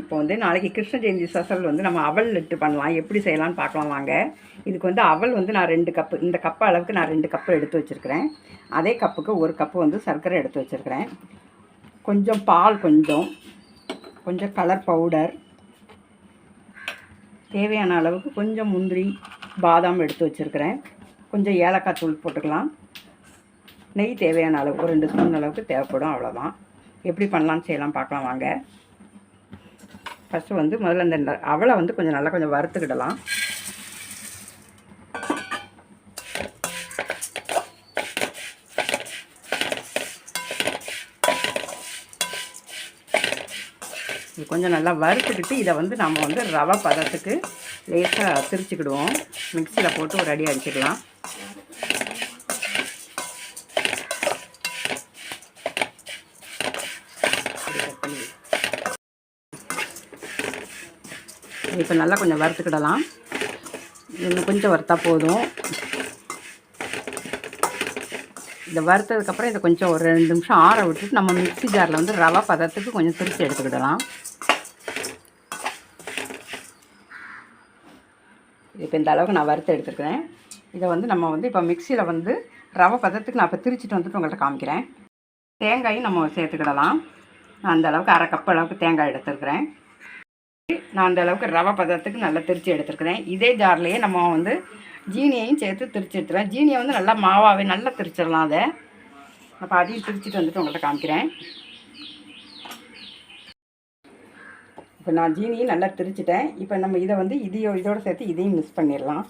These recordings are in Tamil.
இப்போ வந்து நாளைக்கு கிருஷ்ண ஜெயந்தி ஸ்பெஷல் வந்து நம்ம அவல் லட்டு பண்ணலாம். எப்படி செய்யலாம்னு பார்க்கலாம் வாங்க. இதுக்கு வந்து அவல் வந்து நான் ரெண்டு கப்பு இந்த கப்பு அளவுக்கு நான் ரெண்டு கப்பு எடுத்து வச்சுருக்கிறேன். அதே கப்புக்கு ஒரு கப்பு வந்து சர்க்கரை எடுத்து வச்சுருக்கிறேன். கொஞ்சம் பால் கொஞ்சம் கொஞ்சம் கலர் பவுடர் தேவையான அளவுக்கு கொஞ்சம் முந்திரி பாதாம் எடுத்து வச்சுருக்கிறேன். கொஞ்சம் ஏலக்காய் தூள் போட்டுக்கலாம். நெய் தேவையான அளவு ஒரு ரெண்டு ஸ்பூன் அளவுக்கு தேவைப்படும் அவ்வளோதான் எப்படி பண்ணலாம்னு செய்யலாம் பார்க்கலாம் வாங்க. ஃபஸ்ட்டு வந்து முதல்ல இந்த அவளை வந்து கொஞ்சம் நல்லா கொஞ்சம் வறுத்துக்கிடலாம். இது கொஞ்சம் நல்லா வறுத்துக்கிட்டு இதை வந்து நம்ம வந்து ரவை பதத்துக்கு லேசாக திரிச்சுக்கிடுவோம் மிக்சியில் போட்டு ஒரு அடி அடிச்சுக்கலாம் இப்போ நல்லா கொஞ்சம் வறுத்துக்கிடலாம். இன்னும் கொஞ்சம் வறுத்தா போதும். இதை வறுத்ததுக்கப்புறம் இதை கொஞ்சம் ஒரு ரெண்டு நிமிஷம் ஆற விட்டுட்டு நம்ம மிக்ஸி ஜாரில் வந்து ரவை பதத்துக்கு கொஞ்சம் திருச்சி எடுத்துக்கிடலாம். இப்போ இந்த அளவுக்கு நான் வறுத்து எடுத்துருக்கிறேன். இதை வந்து நம்ம வந்து இப்போ மிக்சியில் வந்து ரவை பதத்துக்கு நான் இப்போ திரிச்சிட்டு வந்துட்டு உங்கள்கிட்ட காமிக்கிறேன். தேங்காயும் நம்ம சேர்த்துக்கிடலாம். நான் அந்த அளவுக்கு அரை கப் அளவுக்கு தேங்காய் எடுத்துருக்கிறேன். நான் அந்த அளவுக்கு ரவை பதத்துக்கு நல்லா திரிச்சு எடுத்துருக்குறேன். இதே ஜார்லேயே நம்ம வந்து ஜீனியையும் சேர்த்து திருச்சி எடுத்துருவேன் ஜீனியை வந்து நல்லா மாவாகவே நல்லா திரிச்சிடலாம் அதை. அப்போ அதையும் திரிச்சிட்டு வந்துட்டு உங்கள்கிட்ட காமிக்கிறேன். இப்போ நான் ஜீனியும் நல்லா திரிச்சிட்டேன். இப்போ நம்ம இதை வந்து இதையோ இதோடு சேர்த்து இதையும் மிக்ஸ் பண்ணிடலாம்.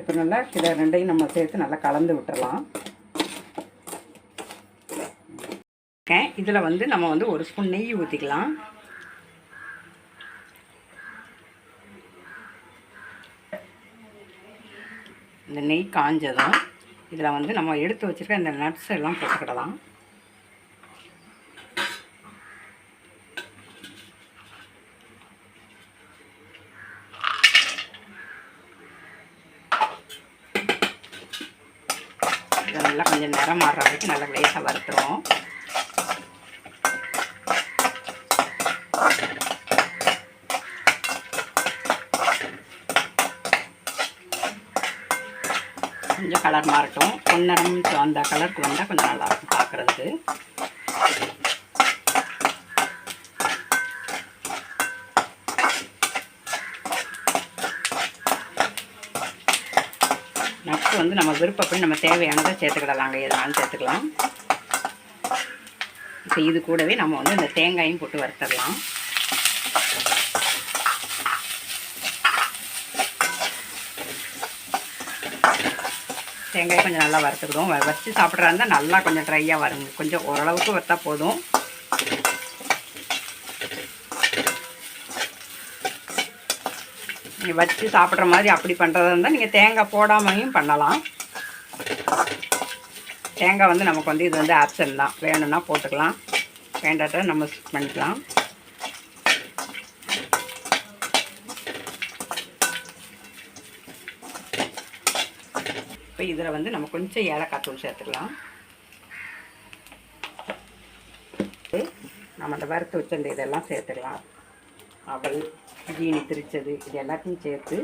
இப்போ நல்லா இதை ரெண்டையும் நம்ம சேர்த்து நல்லா கலந்து விட்டுறலாம் இதில் வந்து நம்ம வந்து ஒரு ஸ்பூன் நெய் ஊற்றிக்கலாம் இந்த நெய் காஞ்சதும் இதில் வந்து நம்ம எடுத்து வச்சுருக்க இந்த நட்ஸ் எல்லாம் போட்டுக்கிடலாம். இதை நல்லா கொஞ்சம் நிறம் மாறுற வரைக்கும் நல்லா லேசாக வறுத்துருவோம். கொஞ்சம் கலர் மாறட்டும். பொன்னரம் அந்த கலருக்கு வந்தால் கொஞ்சம் நல்லா இருக்கும் பார்க்குறதுக்கு நட்ஸ் வந்து நம்ம விருப்பப்படி நம்ம தேவையானதை சேர்த்துக்கிடலாங்க. எதுனாலும் சேர்த்துக்கலாம். இது கூடவே நம்ம வந்து இந்த தேங்காயும் போட்டு வறுத்துடலாம் தேங்காய் கொஞ்சம் நல்லா வறுத்துக்கிடுவோம். வ- வச்சு சாப்பிட்றா இருந்தால் நல்லா கொஞ்சம் ட்ரையாக வருங்க கொஞ்சம் ஓரளவுக்கு வறுத்தா போதும். நீங்கள் வச்சு சாப்பிட்ற மாதிரி அப்படி பண்ணுறதா இருந்தால் நீங்கள் தேங்காய் போடாமையும் பண்ணலாம். தேங்காய் வந்து நமக்கு வந்து இது வந்து ஆப்ஷன் தான். வேணும்னா போட்டுக்கலாம். வேண்டாட்ட நம்ம skip பண்ணிக்கலாம். இப்போ இதில் வந்து நம்ம கொஞ்சம் ஏலக்காய் தூள் சேர்த்துக்கலாம். நம்ம அந்த வறுத்து வச்ச இந்த இதெல்லாம் சேர்த்துக்கலாம். அவள் ஜீனி திரிச்சது இது எல்லாத்தையும் சேர்த்து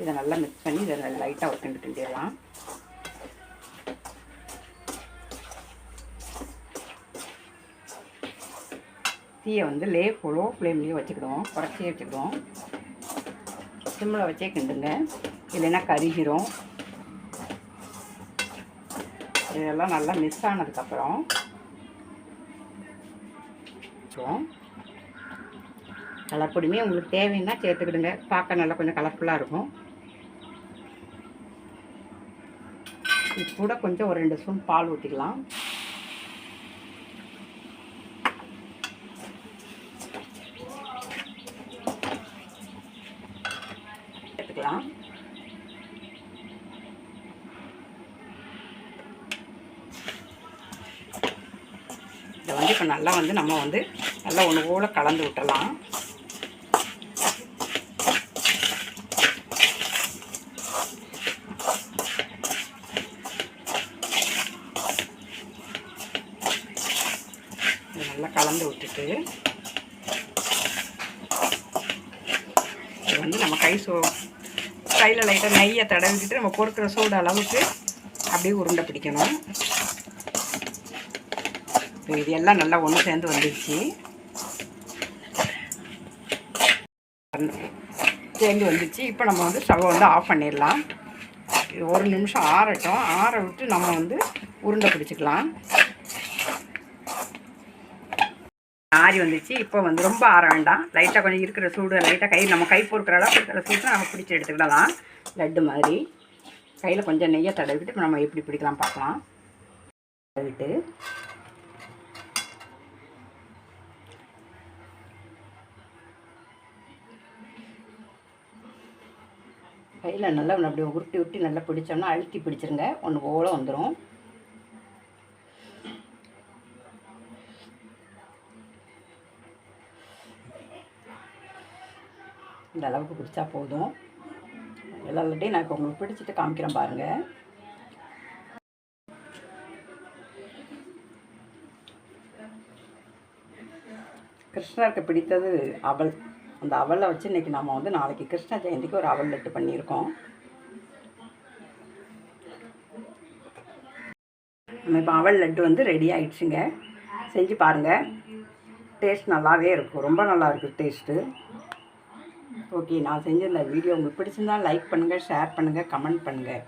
இதை நல்லா மிக்ஸ் பண்ணி இதை லைட்டாக ஒரு கிண்டு கிண்டிடலாம் தீயை வந்து லே லோ ஃப்ளேம்லேயும் வச்சுக்கிடுவோம். குறைச்சியே வச்சுக்கிடுவோம். சிம்மில் வச்சே கிண்டுங்க. இல்லைன்னா கருகிரும். இதெல்லாம் நல்லா மிஸ் ஆனதுக்கப்புறம் கலர் பொடியுமே உங்களுக்கு தேவைன்னா சேர்த்துக்கிடுங்க. பார்க்க நல்லா கொஞ்சம் கலர்ஃபுல்லாக இருக்கும். இது கூட கொஞ்சம் ஒரு ரெண்டு ஸ்பூன் பால் ஊற்றிக்கலாம் எடுத்துக்கலாம் இதை வந்து இப்போ நல்லா வந்து நம்ம வந்து நல்லா ஒன்று போல் கலந்து விட்டலாம் நல்லா கலந்து விட்டுட்டு இது வந்து நம்ம கை சோ கையில் லைட்டாக நெய்யை தடவிக்கிட்டு நம்ம பொறுக்கிற சூடு அளவுக்கு அப்படியே உருண்டை பிடிக்கணும். இப்போ இது எல்லாம் நல்லா ஒன்று சேர்ந்து வந்துடுச்சு சேர்ந்து வந்துச்சு. இப்போ நம்ம வந்து ஸ்டவ் வந்து ஆஃப் பண்ணிடலாம். ஒரு நிமிஷம் ஆறட்டும். ஆற விட்டு நம்ம வந்து உருண்டை பிடிச்சிக்கலாம். ஆறி வந்துச்சு இப்போ வந்து ரொம்ப ஆற வேண்டாம். லைட்டாக கொஞ்சம் இருக்கிற சூடு லைட்டாக கை நம்ம கை பொறுக்கிற அளவுக்கு இருக்கிற சூடு நம்ம பிடிச்சி எடுத்துக்கிடலாம் லட்டு மாதிரி. கையில் கொஞ்சம் நெய்யை தடவிட்டு இப்போ நம்ம எப்படி பிடிக்கலாம் பார்க்கலாம். தடவிட்டு. கையில் நல்லா ஒன்று அப்படி உருட்டி உருட்டி நல்லா பிடிச்சோம்னா அழுத்தி பிடிச்சிருங்க. ஒன்று ஓலம் வந்துடும் இந்த அளவுக்கு பிடிச்சா போதும். எல்லா லட்டையும் நான் இப்போ உங்களுக்கு பிடிச்சிட்டு காமிக்கிறேன் பாருங்கள் கிருஷ்ணருக்கு பிடித்தது அவல். அந்த அவலை வச்சு இன்றைக்கி நம்ம வந்து நாளைக்கு கிருஷ்ண ஜெயந்திக்கு ஒரு அவல் லட்டு பண்ணியிருக்கோம். நம்ம இப்போ அவல் லட்டு வந்து ரெடி ஆயிடுச்சுங்க. செஞ்சு பாருங்கள் டேஸ்ட் நல்லாவே இருக்கும். ரொம்ப நல்லா இருக்குது டேஸ்ட்டு. ஓகே நான் செஞ்ச வீடியோ உங்களுக்கு பிடிச்சிருந்தா லைக் பண்ணுங்கள் ஷேர் பண்ணுங்கள் கமெண்ட் பண்ணுங்கள்